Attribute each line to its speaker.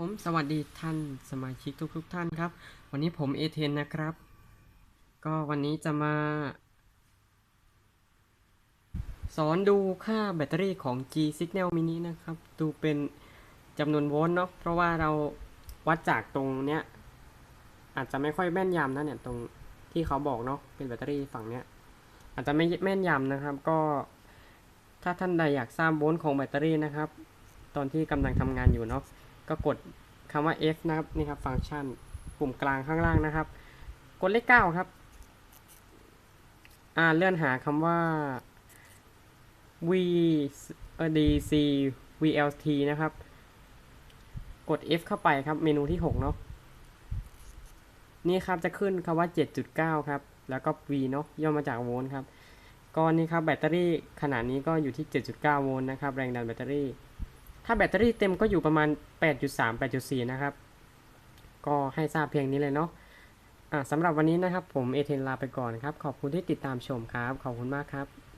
Speaker 1: ผมสวัสดีท่านสมาชิกทุกทกท่านครับ วันนี้ผมเอเทนนะครับ ก็วันนี้จะมา สอนดูค่าแบตเตอรี่ของ G Signal Mini นะครับ ดูเป็นจำนวนโวลต์เนาะเพราะว่าเราวัดจากตรงเนี้ย อาจจะไม่ค่อยแม่นยำนะเนี่ยตรงที่เขาบอกเนาะเป็นแบตเตอรี่ฝั่งเนี้ย อาจจะไม่แม่นยำนะครับ ก็ถ้าท่านใดอยากทราบโวลต์ของแบตเตอรี่นะครับ ตอนที่กำลังทำงานอยู่เนาะ ก็กดคำว่า F นะครับนี่ครับฟังก์ชันปุ่มกลางข้างล่างนะครับ กดเลข9ครับอ่าเลื่อนหาคำว่า V DC VLT นะครับ กด F เข้าไปครับเมนูที่6เนาะนี่ครับจะขึ้นคำว่า 7.9 ครับ แล้วก็ V เนาะย่อมาจากโวลต์ครับก็นี่ครับแบตเตอรี่ขนาดนี้ก็อยู่ที่ 7.9 โวลต์นะครับ แรงดันแบตเตอรี่ ถ้าแบตเตอรี่เต็มก็อยู่ประมาณ 8.3 8.4 นะครับ ก็ให้ทราบเพียงนี้เลยเนาะะสำหรับวันนี้นะครับผมเอเทนลาไปก่อนครับ ขอบคุณที่ติดตามชมครับ ขอบคุณมากครับ